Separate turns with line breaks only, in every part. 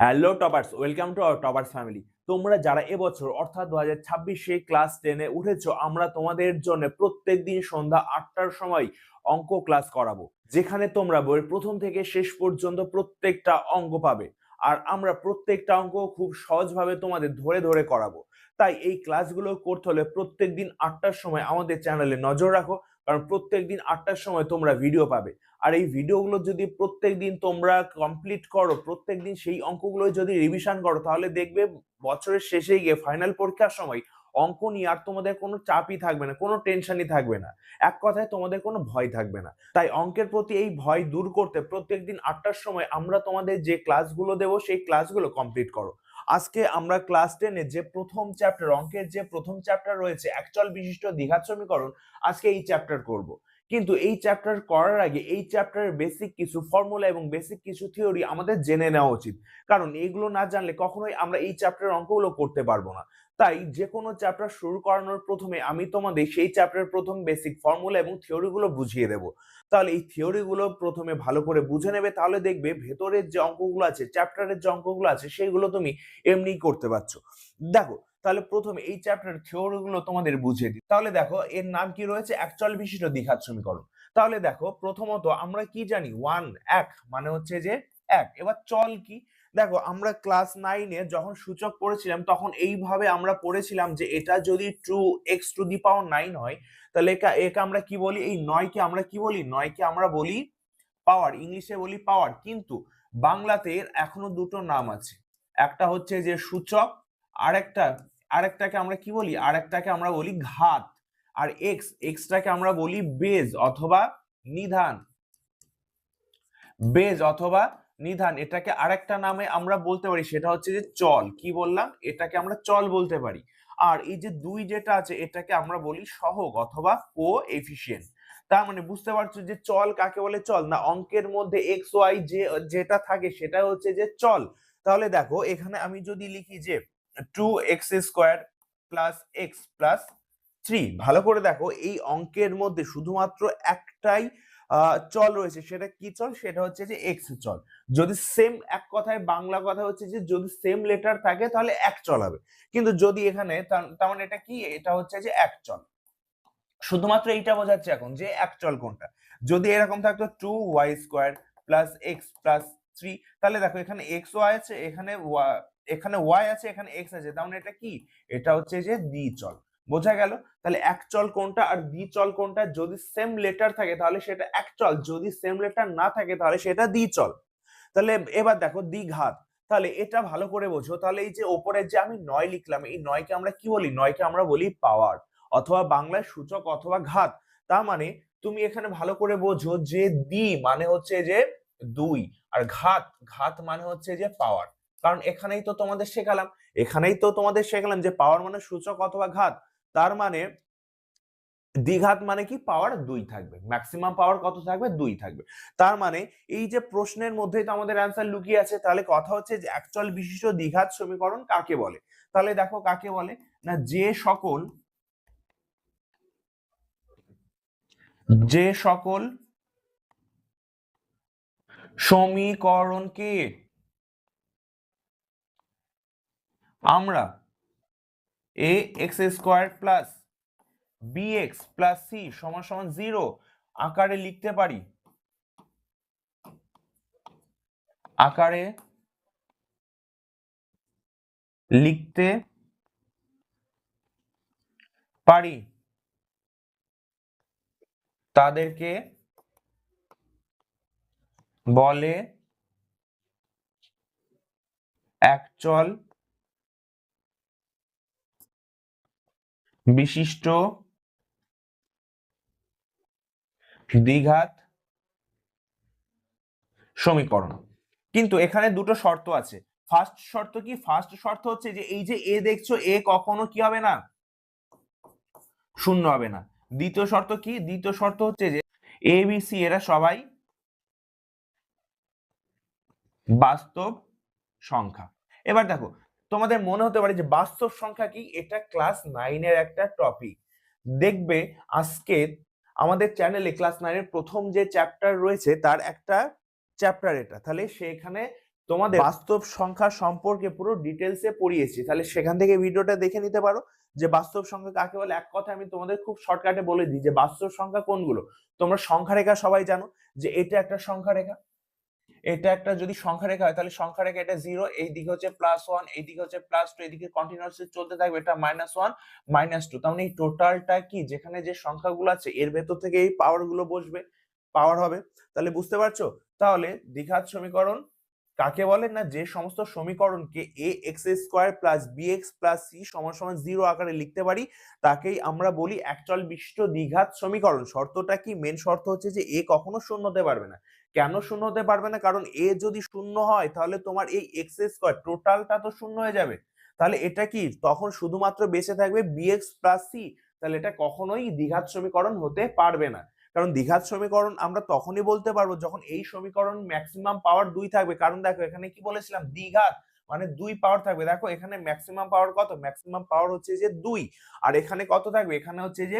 Hello toppers welcome to our toppers family তোমরা যারা এবছর, অর্থাৎ দু হাজার ছাব্বিশে ক্লাস টেনে উঠেছো, আমরা তোমাদের জন্য প্রত্যেক দিন সন্ধ্যা আটটার সময় অঙ্ক ক্লাস করাবো, যেখানে তোমরা বইয়ের প্রথম থেকে শেষ পর্যন্ত প্রত্যেকটা অঙ্ক পাবে। আর আমরা প্রত্যেকটা অঙ্ক খুব সহজভাবে তোমাদের ধরে ধরে করাবো। তাই এই ক্লাসগুলো করতে হলে প্রত্যেক দিন আটটার সময় আমাদের চ্যানেলে নজর রাখো কারণ প্রত্যেক দিন আটটার সময় তোমরা ভিডিও পাবে। আর এই ভিডিওগুলো যদি প্রত্যেক দিন তোমরা কমপ্লিট করো প্রত্যেক দিন সেই অঙ্কগুলো যদি রিভিশন করো, তাহলে দেখবে বছরের শেষে গিয়ে ফাইনাল পরীক্ষার সময় অঙ্ক নিয়ে আর তোমাদের কোনো চাপই থাকবে না, কোনো টেনশনই থাকবে না। এক কথায় তোমাদের কোনো ভয় থাকবে না। তাই অঙ্কের প্রতি এই ভয় দূর করতে প্রত্যেক দিন আটটার সময় আমরা তোমাদের যে ক্লাসগুলো দেবো, সেই ক্লাসগুলো কমপ্লিট করো। আজকে আমরা ক্লাস টেনে যে প্রথম চ্যাপ্টার অঙ্কের যে প্রথম চ্যাপ্টার রয়েছে অ্যাকচুয়াল বিশিষ্ট দ্বিঘাত সমীকরণ আজকে এই চ্যাপ্টার করব। কিন্তু এই চ্যাপ্টার করার আগে, এই চ্যাপ্টারের বেসিক কিছু ফর্মুলা এবং বেসিক কিছু থিওরি আমাদের জেনে নেওয়া উচিত। কারণ এইগুলো না জানলে কখনোই আমরা এই চ্যাপ্টারের অঙ্কগুলো করতে পারব না। তাই যে কোনো চ্যাপ্টার শুরু করানোর প্রথমে আমি তোমাদের সেই চ্যাপ্টারের প্রথম বেসিক ফর্মুলা এবং থিওরিগুলো বুঝিয়ে দেব। তাহলে এই থিওরিগুলো প্রথমে ভালো করে বুঝে নেবে, তাহলে দেখবে ভেতরের যে অঙ্কগুলো আছে চ্যাপ্টারের যে অঙ্কগুলো আছে, সেইগুলো তুমি এমনিই করতে পারছ। দেখো তাহলে প্রথম এই চ্যাপ্টার থিওরিগুলো তোমাদের বুঝিয়ে দিই। তাহলে দেখো, এর নাম কি রয়েছে? অ্যাকচুয়াল বিশিষ্ট দ্বিঘাত সমীকরণ। তাহলে দেখো, প্রথমত আমরা কি জানি? ওয়ান এক মানে হচ্ছে যে এক। এবার চল কি? দেখো, আমরা ক্লাস নাইনে যখন সূচক পড়েছিলাম, তখন এইভাবে আমরা পড়েছিলাম যে এটা যদি two X to the power nine হয়, তাহলে একা আমরা কি বলি? এই নয়কে আমরা কি বলি? নয়কে আমরা বলি পাওয়ার ইংলিশে বলি পাওয়ার কিন্তু বাংলাতে এখনও দুটো নাম আছে। একটা হচ্ছে যে সূচক, আরেকটা আরেকটাকে আমরা কি বলি? আরেকটাকে আমরা বলি ঘাত। আর এক্স এক্সটাকে আমরা বলি বেজ অথবা নিধান। বেজ অথবা নিধান, এটাকে আরেকটা নামে আমরা বলতে পারি, সেটা হচ্ছে যে চল। কি বললাম? এটাকে আমরা চল বলতে পারি। আর এই যে দুই যেটা আছে, এটাকে আমরা বলি সহগ অথবা কো এফিসিয়েন্ট তার মানে বুঝতে পারছ যে চল কাকে বলে? চল। না, অঙ্কের মধ্যে এক্স ওয়াই যে যেটা থাকে, সেটা হচ্ছে যে চল। তাহলে দেখো, এখানে আমি যদি লিখি যে two X square plus X plus three ভালো করে দেখো, এই অঙ্কের মধ্যে শুধুমাত্র একটাই চল রয়েছে। সেটা কি চল? সেটা হচ্ছে যে এক্স চল। যদি সেম এক কথায়, বাংলা কথা হচ্ছে যে যদি সেম লেটার থাকে, তাহলে এক চল হবে। কিন্তু যদি এখানে, তার মানে এটা কি? এটা হচ্ছে যে এক চল। শুধুমাত্র এইটা বোঝাচ্ছে এখন যে এক চল কোনটা। যদি এরকম থাকতো two Y square plus X plus three তাহলে দেখো এখানে এক্স ওয়াই আছে, এখানে এখানে ওয়াই আছে, এখানে এক্স আছে, তার মানে এটা কি? এটা হচ্ছে যে দ্বি চল। বোঝা গেল? তাহলে এক চল কোনটা আর দ্বি চল কোনটা? যদি সেম লেটার থাকে, তাহলে সেটা এক চল। যদি সেম লেটার না থাকে, তাহলে সেটা দ্বি চল। তাহলে এবার দেখো দ্বিঘাত তাহলে এটা ভালো করে বোঝো। তাহলে এই যে ওপরে যে আমি নয় লিখলাম, এই নয়কে আমরা কি বলি? নয়কে আমরা বলি পাওয়ার অথবা বাংলায় সূচক অথবা ঘাত। তার মানে তুমি এখানে ভালো করে বোঝো যে দ্বি মানে হচ্ছে যে দুই আর ঘাত ঘাত মানে হচ্ছে যে পাওয়ার কারণ এখানেই তো তোমাদের শেখালাম, এখানেই তো তোমাদের শেখালাম যে পাওয়ার মানে সূচক অথবা ঘাত, তার মানে দ্বিঘাত মানে কি? পাওয়ার দুই থাকবে ম্যাক্সিমাম পাওয়ার কত থাকবে? দুই থাকবে। তার মানে এই যে প্রশ্নের মধ্যেই তো আমাদের অ্যান্সার লুকিয়ে আছে, তাহলে কথা হচ্ছে যে অ্যাকচুয়াল বিশিষ্ট দ্বিঘাত সমীকরণ কাকে বলে? তাহলে দেখো কাকে বলে? না, যে সকল যে সকল সমীকরণকে আমরা A X square plus B X plus C সমান সমান জিরো আকারে লিখতে পারি। আকারে লিখতে পারি। তাদেরকে বলে একচল বিশিষ্ট দ্বিঘাত সমীকরণ। কিন্তু এখানে দুটো শর্ত আছে। ফার্স্ট শর্ত কি? ফার্স্ট শর্ত হচ্ছে যে এই যে এ দেখছ এ কখনো কি হবে না? শূন্য হবে না। দ্বিতীয় শর্ত কি? দ্বিতীয় শর্ত হচ্ছে যে এ বি সি এরা সবাই বাস্তব সংখ্যা। এবার দেখো তোমাদের মনে হতে পারে যে বাস্তব সংখ্যা কি? এটা ক্লাস নাইনের একটা টপিক দেখবে আজকে আমাদের চ্যানেলে ক্লাস নাইনের প্রথম যে চ্যাপ্টার রয়েছে, তার একটা চ্যাপ্টার এটা। তাহলে সেখানে তোমাদের বাস্তব সংখ্যা সম্পর্কে পুরো ডিটেলসে পড়িয়েছি। তাহলে সেখান থেকে ভিডিওটা দেখে নিতে পারো যে বাস্তব সংখ্যা কাকে বলে। এক কথা আমি তোমাদের খুব শর্টকাটে বলে দিই যে বাস্তব সংখ্যা কোনগুলো? তোমরা সংখ্যা রেখা সবাই জানো যে এটা একটা সংখ্যা রেখা এটা একটা যদি সংখ্যা রেখা হয়, তাহলে সংখ্যা রেখা এটা জিরো এই দিকে হচ্ছে প্লাস ওয়ান এই দিকে হচ্ছে প্লাস টু এদিকে কন্টিনিউয়াসলি চলতে থাকবে, এটা মাইনাস ওয়ান মাইনাস টু তার মানে এই টোটালটা কি? যেখানে যে সংখ্যাগুলো আছে, এর ভেতর থেকে এই পাওয়ারগুলো বসবে পাওয়ার হবে। তাহলে বুঝতে পারছ? তাহলে দ্বিঘাত সমীকরণ কাকে বলে না, যে সমস্ত সমীকরণকে A X square plus B X plus C সমান সমান জিরো আকারে লিখতে পারি, তাকেই আমরা বলি একচল বিশিষ্ট দ্বিঘাত সমীকরণ। শর্তটা কি? মেন শর্ত হচ্ছে যে এ কখনো শূন্য হতে পারবে না। কেন শূন্য হতে পারবে না? কারণ এ যদি শূন্য হয়, তাহলে তোমার এই এক্স স্কোয়ার টোটালটা তো শূন্য হয়ে যাবে। তাহলে এটা কি? তখন শুধুমাত্র বেঁচে থাকবে বিএক্স প্লাস সি তাহলে এটা কখনোই দ্বিঘাত সমীকরণ হতে পারবে না। কারণ দ্বিঘাত সমীকরণ আমরা তখনই বলতে পারব যখন এই সমীকরণ ম্যাক্সিমাম পাওয়ার দুই থাকবে। কারণ দেখো, এখানে কি বলেছিলাম? দ্বিঘাত মানে দুই পাওয়ার থাকবে। দেখো, এখানে ম্যাক্সিমাম পাওয়ার কত? ম্যাক্সিমাম পাওয়ার হচ্ছে যে দুই। আর এখানে কত থাকবে? এখানে হচ্ছে যে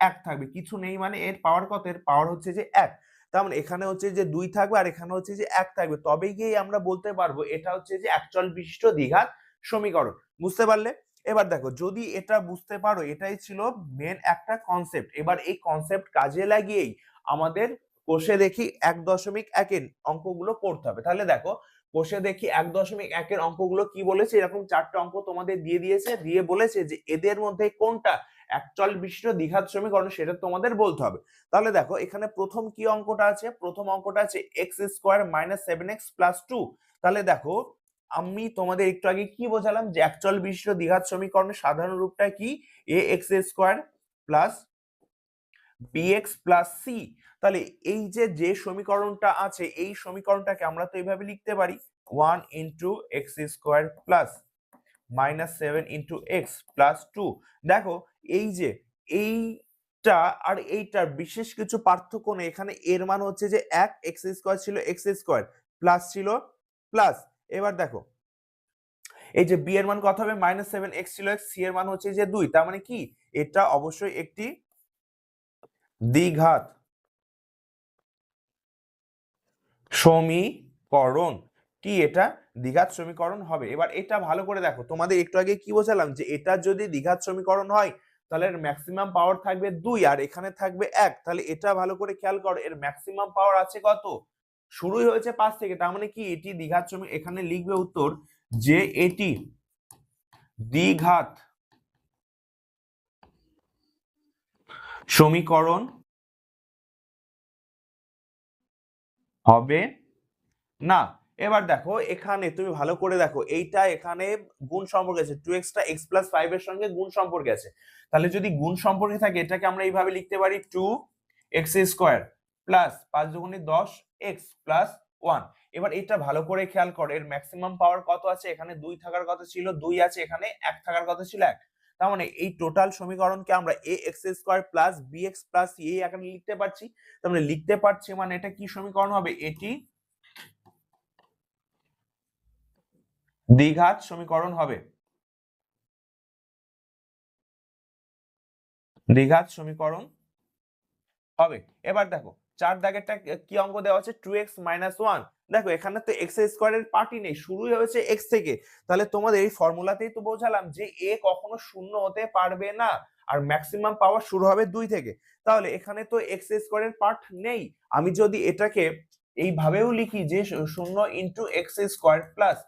এক থাকবে। কিছু নেই মানে এর পাওয়ার কত? এর পাওয়ার হচ্ছে যে এক। তার মানে এখানে হচ্ছে যে দুই থাকবে আর এখানে হচ্ছে যে এক থাকবে। তবে গিয়ে আমরা বলতে পারব এটা হচ্ছে যে একচল বিশিষ্ট দ্বিঘাত সমীকরণ। বুঝতে পারলে? এবার দেখো, যদি এটা বুঝতে পারো, এটাই ছিল মেন একটা কনসেপ্ট এবার এই কনসেপ্ট কাজে লাগিয়েই আমাদের কোষে দেখি এক দশমিক একের অঙ্কগুলো করতে হবে। তাহলে দেখো, কোষে দেখি এক দশমিক একের অঙ্কগুলো কি বলেছে? এরকম চারটে অঙ্ক তোমাদের দিয়ে দিয়েছে, দিয়ে বলেছে যে এদের মধ্যে কোনটা একচল বিশিষ্ট দ্বিঘাত সমীকরণ সেটা তোমাদের বলতে হবে। তাহলে দেখো, এখানে প্রথম কি অঙ্কটা আছে? প্রথম অঙ্কটা আছে X square minus seven X plus two তাহলে দেখো আমি তোমাদের একটু আগে কি বোঝালাম? যে একচল বিশিষ্ট দ্বিঘাত সমীকরণের সাধারণ রূপটা কি? A X square plus B X plus C তাহলে এই যে যে সমীকরণটা আছে, এই সমীকরণটাকে আমরা তো এইভাবে লিখতে পারি। One into X square plus minus seven into X plus two দেখো, এই যে, এইটা আর এইটার বিশেষ কিছু পার্থক্য নেই। এখানে এর মান হচ্ছে যে এক এক্স স্কোয়ার ছিল এক্স স্কোয়ার প্লাস ছিল প্লাস এবার দেখো, এই যে বি এর মান কত হবে? মাইনাস সেভেন এক্স ছিল এক্স সি এর মান হচ্ছে যে দুই, তার মানে কি? এটা অবশ্যই একটি দ্বিঘাত সমীকরণ। কি এটা? দ্বিঘাত সমীকরণ হবে। এবার এটা ভালো করে দেখো, তোমাদের একটু আগে কি বোঝালাম যে এটা যদি দ্বিঘাত সমীকরণ হয়, তাহলে এর ম্যাক্সিমাম পাওয়ার থাকবে দুই, আর এখানে থাকবে এক, তাহলে এটা ভালো করে খেয়াল করো, এর ম্যাক্সিমাম পাওয়ার আছে কত? শুরুই হয়েছে পাঁচ থেকে, তার মানে কি এটি দ্বিঘাত সমী এখানে লিখবে উত্তর যে এটি দ্বিঘাত সমীকরণ হবে না। এবার দেখো, এখানে তুমি ভালো করে দেখো, এইটা এখানে গুণ সম্পর্কে আছে টু এক্সটা এক্স প্লাস ফাইভ এর সঙ্গে গুণ সম্পর্কে আছে। তাহলে যদি গুণ সম্পর্কে থাকে, এটাকে আমরা এইভাবে লিখতে পারি টু এক্স স্কোয়ার প্লাস পাঁচ দুগুণে দশ এক্স প্লাস ওয়ান এবার এটা ভালো করে খেয়াল করো, এর ম্যাক্সিমাম পাওয়ার কত আছে? এখানে দুই থাকার কথা ছিল, দুই আছে, এখানে এক থাকার কথা ছিল, এক। তার মানে এই টোটাল সমীকরণকে আমরা A X square plus B X plus এই আকারে লিখতে পারছি। তার মানে লিখতে পারছি মানে এটা কি সমীকরণ হবে? এটি দ্বিঘাত সমীকরণ হবে। দ্বিঘাত সমীকরণ হবে। এবার দেখো চার দাগেরটা কি অঙ্ক দেওয়া আছে? টু এক্স মাইনাস ওয়ান দেখো, এখানে তো এক্স স্কোয়ারের পার্টি নেই, শুরুই হয়েছে এক্স থেকে। তাহলে তোমাদের এই ফর্মুলাতেই তো বোঝালাম যে এ কখনো শূন্য হতে পারবে না, আর ম্যাক্সিমাম পাওয়ার শুরু হবে দুই থেকে। তাহলে এখানে তো এক্স স্কোয়ারের পার্ট নেই। আমি যদি এটাকে এইভাবেও লিখি যে শূন্য into X square plus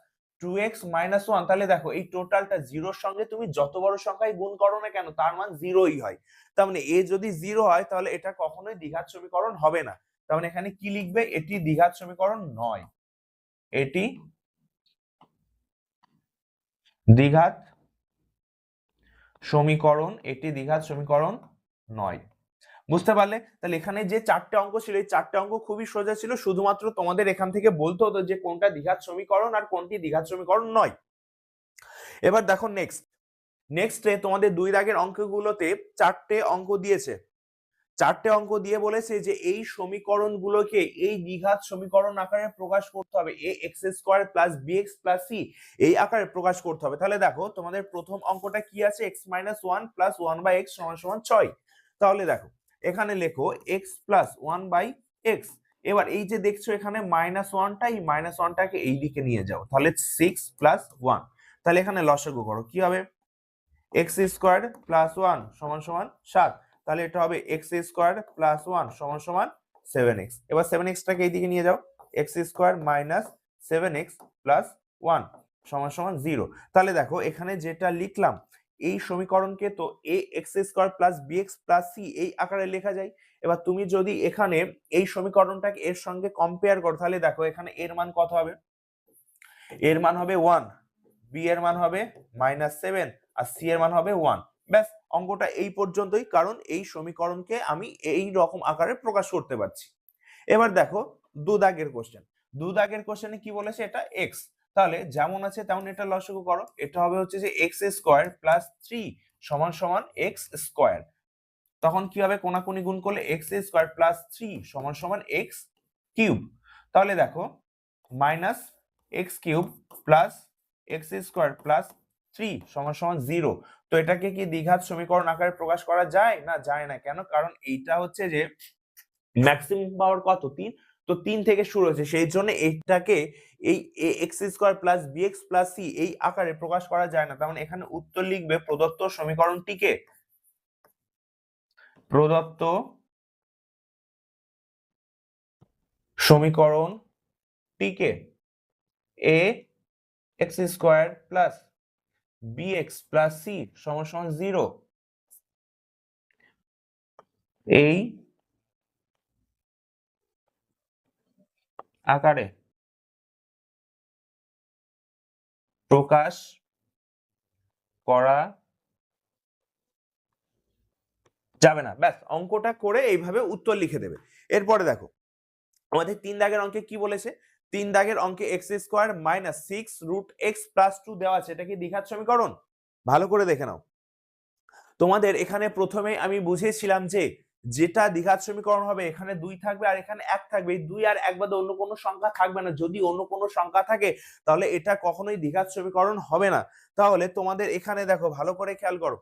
two X minus one তাহলে দেখো এই টোটালটা জিরোর সঙ্গে তুমি যত বড় সংখ্যায় গুণ করো না কেন, তার মান জিরোই হয়। তার মানে এ যদি জিরো হয়, তাহলে এটা কখনোই দ্বিঘাত সমীকরণ হবে না। তার মানে এখানে কি লিখবে? এটি দ্বিঘাত সমীকরণ নয়। এটি দ্বিঘাত সমীকরণ, এটি দ্বিঘাত সমীকরণ নয়। বুঝতে পারলে? তাহলে এখানে যে চারটে অঙ্ক ছিল, এই চারটে অঙ্ক খুবই সোজা ছিল। শুধুমাত্র তোমাদের এখান থেকে বলতে হতো যে কোনটা দ্বিঘাত সমীকরণ আর কোনটি দ্বিঘাত সমীকরণ নয়। এবার দেখো নেক্সট নেক্সটে তোমাদের দুই দাগের অঙ্কগুলোতে চারটে অঙ্ক দিয়েছে। চারটে অঙ্ক দিয়ে বলেছে যে এই সমীকরণগুলোকে এই দ্বিঘাত সমীকরণ আকারে প্রকাশ করতে হবে। A X square plus B X plus C এই আকারে প্রকাশ করতে হবে। তাহলে দেখো, তোমাদের প্রথম অঙ্কটা কি আছে? X minus one plus one by X সমান সমান ছয়। তাহলে দেখো এখানে লেখো X plus one by X এবার এই যে দেখছ এখানে মাইনাস ওয়ানটা এই মাইনাস ওয়ানটাকে এই দিকে নিয়ে যাও। তাহলে সিক্স প্লাস ওয়ান তাহলে এখানে লসাগু করো। কি হবে? এক্স স্কোয়ার প্লাস ওয়ান সমান সমান সাত। তাহলে এটা হবে এক্স স্কোয়ার প্লাস ওয়ান সমান সমান সেভেন এক্স এবার সেভেন এক্সটাকে এইদিকে নিয়ে যাও। X square minus seven X plus one সমান সমান জিরো তাহলে দেখো এখানে যেটা লিখলাম এই সমীকরণকে তো A X square plus B X plus C এই আকারে লেখা যায়। এবার তুমি যদি এখানে এই সমীকরণটাকে এর সঙ্গে কম্পেয়ার করো, তাহলে দেখো এখানে এর মান কত হবে? এর মান হবে ওয়ান বি এর মান হবে মাইনাস সেভেন আর সি এর মান হবে ওয়ান ব্যাস, অঙ্কটা এই পর্যন্তই, কারণ এই সমীকরণকে আমি এই রকম আকারে প্রকাশ করতে পারছি। এবার দেখো দু দাগের কোশ্চেন দু দাগের কোশ্চেনে কি বলেছে? এটা এক্স তাহলে যেমন আছে তেমন এটা লসগু করো। এটা হবে হচ্ছে যে এক্স স্কোয়ার প্লাস থ্রি সমান সমান এক্স স্কোয়ার তখন কি হবে? কোনাকুনি গুণ করলে এক্স স্কোয়ার প্লাস থ্রি সমান সমান এক্স কিউব তাহলে দেখো minus X cube plus X square plus three সমান সমান জিরো তো এটাকে কি দ্বিঘাত সমীকরণ আকারে প্রকাশ করা যায়? না যায় না। কেন? কারণ এইটা হচ্ছে যে ম্যাক্সিমাম পাওয়ার কত? তিন। তো তিন থেকে শুরু হয়েছে। সেই জন্য এইটাকে এই x square plus b x plus c এই আকারে প্রকাশ করা যায় না। তার মানে এখানে উত্তর লিখবে প্রদত্ত সমীকরণটিকে। প্রদত্ত সমীকরণটিকে a x square plus b x plus c সমান সমান জিরো এই আকারে। প্রকাশ করা যাবে না। ব্যাস, অঙ্কটা করে এইভাবে উত্তর লিখে দেবে। এরপরে দেখো, আমাদের তিন দাগের অঙ্কে কি বলেছে? তিন দাগের অঙ্কে x square minus six root x plus two দেওয়া আছে। এটা কি দ্বিঘাত সমীকরণ? ভালো করে দেখে নাও। তোমাদের এখানে প্রথমে আমি বুঝিয়েছিলাম যে যেটা দ্বিঘাত সমীকরণ হবে, এখানে দুই থাকবে আর এখানে এক থাকবে। দুই আর এক বাদে অন্য কোনো সংখ্যা থাকবে না। যদি অন্য কোনো সংখ্যা থাকে, তাহলে এটা কখনোই দ্বিঘাত সমীকরণ হবে না। তাহলে তোমাদের এখানে দেখো, ভালো করে খেয়াল করো।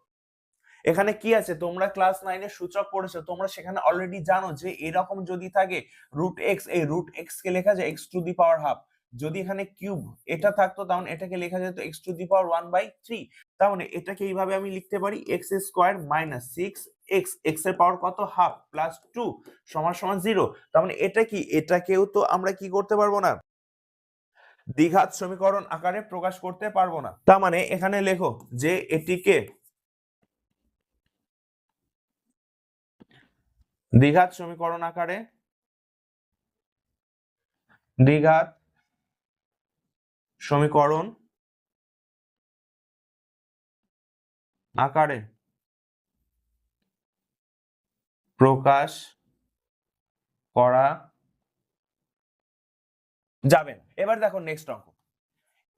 এখানে কি আছে? তোমরা ক্লাস নাইনে সূচক পড়েছো। তোমরা সেখানে অলরেডি জানো যে এরকম যদি থাকে রুট এক্স এই রুট এক্স কে লেখা যায় x to the power half যদি এখানে কিউব এটা থাকতো, তাহলে এটাকে লেখা যেত x to the power one by three তাহলে এটাকে এইভাবে আমি লিখতে পারি x square minus six x এক্সের পাওয়ার কত? হাফ প্লাস টু সমান সমান জিরো তার মানে এটা কি? এটাকেও তো আমরা কি করতে পারব না? দ্বিঘাত সমীকরণ আকারে প্রকাশ করতে পারব না। তার মানে এখানে লেখো যে এটিকে দ্বিঘাত সমীকরণ আকারে দ্বিঘাত সমীকরণ আকারে প্রকাশ করা যাবে। না। এবার দেখো নেক্সট অঙ্ক।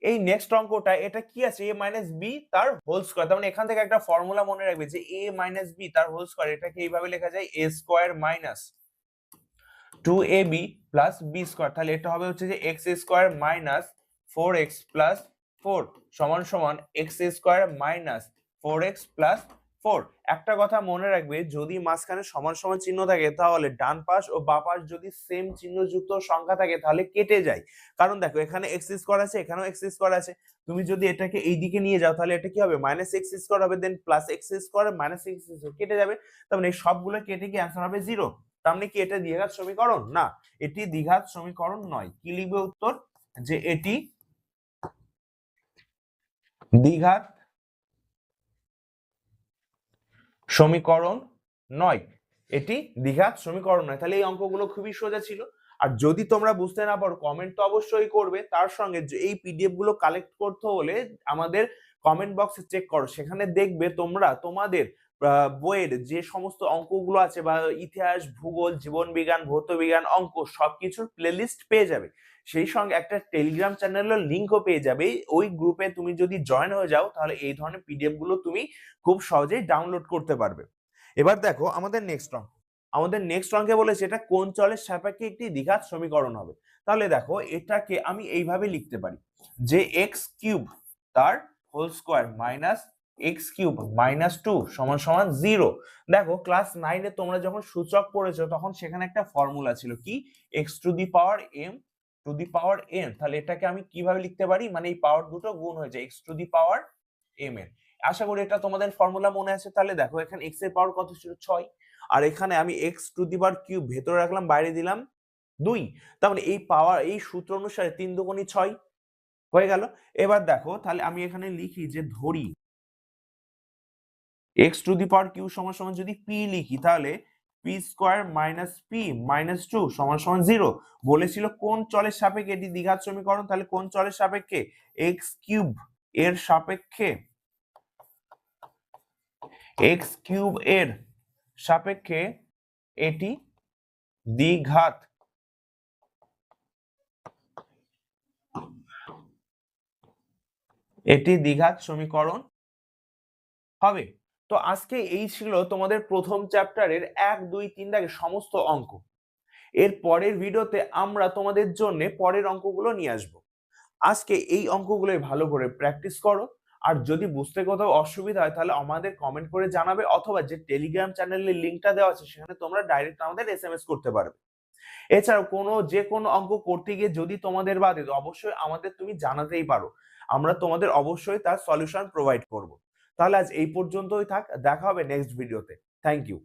এই নেক্সট অঙ্কটা, এটা কি আছে? এ মাইনাস বি তার হোল স্কোয়ার তার মানে এখান থেকে একটা ফর্মুলা মনে রাখবে যে এ মাইনাস বি তার হোল স্কোয়ার এটাকে এইভাবে লেখা যায় a square minus two a b plus b square তাহলে এটা হবে হচ্ছে যে x square minus four x plus four সমান সমান x square minus four x plus four একটা কথা মনে রাখবে, যদি মাঝখানে সমান সমান চিহ্ন থাকে, তাহলে ডান পাশ ও বা পাশ যদি সেম চিহ্নযুক্ত সংখ্যা থাকে, তাহলে কেটে যায়। কারণ দেখো, এখানে এক্স স্কোয়ার আছে, এখানেও এক্স স্কোয়ার আছে। তুমি যদি এটাকে এই দিকে নিয়ে যাও, তাহলে এটা কি হবে? মাইনাস এক্স স্কোয়ার হবে then plus x square minus x square কেটে যাবে। তার মানে এই সবগুলো কেটে কি অ্যান্সার হবে জিরো তার মানে কি, এটা দ্বিঘাত সমীকরণ? না, এটি দ্বিঘাত সমীকরণ নয়। কি লিখবে উত্তর? যে এটি দ্বিঘাত সমীকরণ নয়। এটি দ্বিঘাত সমীকরণ নয়। তাহলে এই অঙ্কগুলো খুবই সোজা ছিল। আর যদি তোমরা বুঝতে না পারো কমেন্ট তো অবশ্যই করবে। তার সঙ্গে এই পিডিএফগুলো কালেক্ট করতে হলে আমাদের কমেন্ট বক্সে চেক করো। সেখানে দেখবে তোমরা তোমাদের বইয়ের যে সমস্ত অঙ্কগুলো আছে বা ইতিহাস, ভূগোল জীবন বিজ্ঞান ভৌত বিজ্ঞান অঙ্ক সবকিছুর প্লেলিস্ট পেয়ে যাবে। সেই সঙ্গে একটা টেলিগ্রাম চ্যানেলের লিঙ্কও পেয়ে যাবে। ওই গ্রুপে তুমি যদি জয়েন হয়ে যাও, তাহলে এই ধরনের পিডিএফগুলো তুমি খুব সহজেই ডাউনলোড করতে পারবে। এবার দেখো আমাদের নেক্সট অঙ্ক। আমাদের নেক্সট অঙ্কে বলেছে এটা কোন চলের সাপেক্ষে একটি দ্বিঘাত সমীকরণ হবে? তাহলে দেখো এটাকে আমি এইভাবে লিখতে পারি। যে এক্স কিউব তার whole square minus x cube minus two সমান সমান জিরো দেখো ক্লাস নাইনে তোমরা যখন সূচক পড়েছো, তখন সেখানে একটা ফর্মুলা ছিল কি? X to the power m to the power n তাহলে এটাকে আমি কীভাবে লিখতে পারি? মানে এই পাওয়ার দুটো গুণ হয়ে যায় x to the power m n আশা করি এটা তোমাদের ফর্মুলা মনে আছে। তাহলে দেখো, এখানে এক্সের পাওয়ার কত ছিল? ছয়। আর এখানে আমি x to the power cube ভেতরে রাখলাম, বাইরে দিলাম দুই। তার মানে এই পাওয়ার এই সূত্র অনুসারে তিন দুগুণী ছয়। হয়ে গেল। এবার দেখো, তাহলে আমি এখানে লিখি যে ধরি x to the power q সমান সমান যদি পি লিখি, তাহলে p square minus p minus two সমান সমান জিরো বলেছিল কোন চলের সাপেক্ষে? এটি দ্বিঘাত সমীকরণ, তাহলে কোন চলের সাপেক্ষে? এক্স কিউব এর সাপেক্ষে এক্স কিউব এর সাপেক্ষে এটি দ্বিঘাত। এটি দ্বিঘাত সমীকরণ হবে। তো আজকে এই ছিল তোমাদের প্রথম চ্যাপ্টারের এক, দুই, তিন দাগের সমস্ত অঙ্ক। এর পরের ভিডিওতে আমরা তোমাদের জন্য পরের অঙ্কগুলো নিয়ে আসব। আজকে এই অঙ্কগুলোই ভালো করে প্র্যাকটিস করো। আর যদি বুঝতে কোথাও অসুবিধা হয়, তাহলে আমাদের কমেন্ট করে জানাবে অথবা যে টেলিগ্রাম চ্যানেলের লিঙ্কটা দেওয়া আছে, সেখানে তোমরা ডাইরেক্ট আমাদের এস করতে পারবে। এছাড়াও কোনো, যে কোনো অঙ্ক করতে গিয়ে যদি তোমাদের বাদে, অবশ্যই আমাদের তুমি জানাতেই পারো। আমরা তোমাদের অবশ্যই তার সলিউশন প্রোভাইড করব। তাহলে আজ এই পর্যন্তই থাক দেখা হবে নেক্সট ভিডিওতে থ্যাংক ইউ